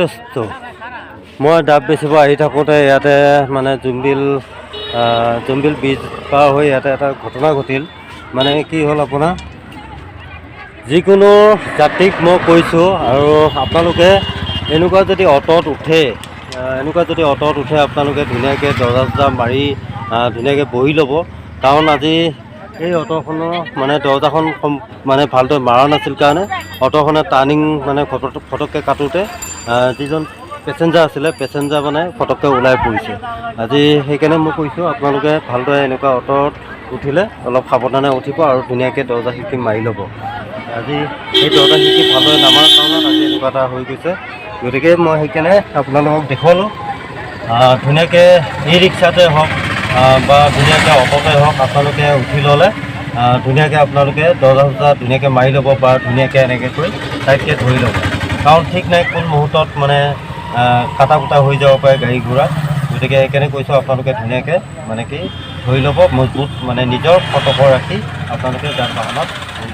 দোস্ত, মই ডাব বেচিব আহি থাকোঁতে ইয়াতে মানে জুমবিল জুমবিল ব্ৰিজ পাৰ হৈ ইয়াতে এটা ঘটনা ঘটিল। মানে কি হ'ল আপোনাৰ? যিকোনো যাত্ৰীক মই কৈছোঁ আৰু আপোনালোকে এনেকুৱা যদি অটত উঠে এনেকুৱা যদি অটত উঠে, আপোনালোকে ধুনীয়াকৈ দৰ্জা চৰ্জা মাৰি ধুনীয়াকৈ বহি ল'ব। কাৰণ আজি এই অট'খনৰ মানে দৰ্জাখন মানে ভালদৰে মাৰা নাছিল কাৰণে অট'খনে টাৰ্ণিং মানে ফটক ফটককৈ কাটোতে যিজন পেচেঞ্জাৰ আছিলে পেচেঞ্জাৰ মানে ফটককৈ ওলাই পৰিছে। আজি সেইকাৰণে মই কৈছোঁ, আপোনালোকে ভালদৰে এনেকুৱা অট'ত উঠিলে, অলপ সাৱধানে উঠিব আৰু ধুনীয়াকৈ দৰ্জা খিৰিকী মাৰি ল'ব। আজি সেই দৰ্জা খিৰিকী ভালদৰে নামাৰ কাৰণত আজি এনেকুৱা এটা হৈ গৈছে। গতিকে মই সেইকাৰণে আপোনালোকক দেখুৱালোঁ। ধুনীয়াকৈ ই ৰিক্সাতে হওক বা ধুনীয়াকৈ অট'তে হওক আপোনালোকে উঠি ল'লে ধুনীয়াকৈ আপোনালোকে দৰ্জা চৰ্জা ধুনীয়াকৈ মাৰি ল'ব বা ধুনীয়াকৈ এনেকৈ কৰি টাইটকৈ ধৰি ল'ব। কাৰণ ঠিক নাই কোন মুহূৰ্তত মানে কাটা কুটা হৈ যাব পাৰে গাড়ী ঘোঁৰা। গতিকে সেইকাৰণে কৈছোঁ আপোনালোকে ধুনীয়াকৈ মানে কি ধৰি ল'ব মজবুত মানে নিজৰ সতৰ্ক ৰাখি আপোনালোকে যান বাহনত ঘূৰিব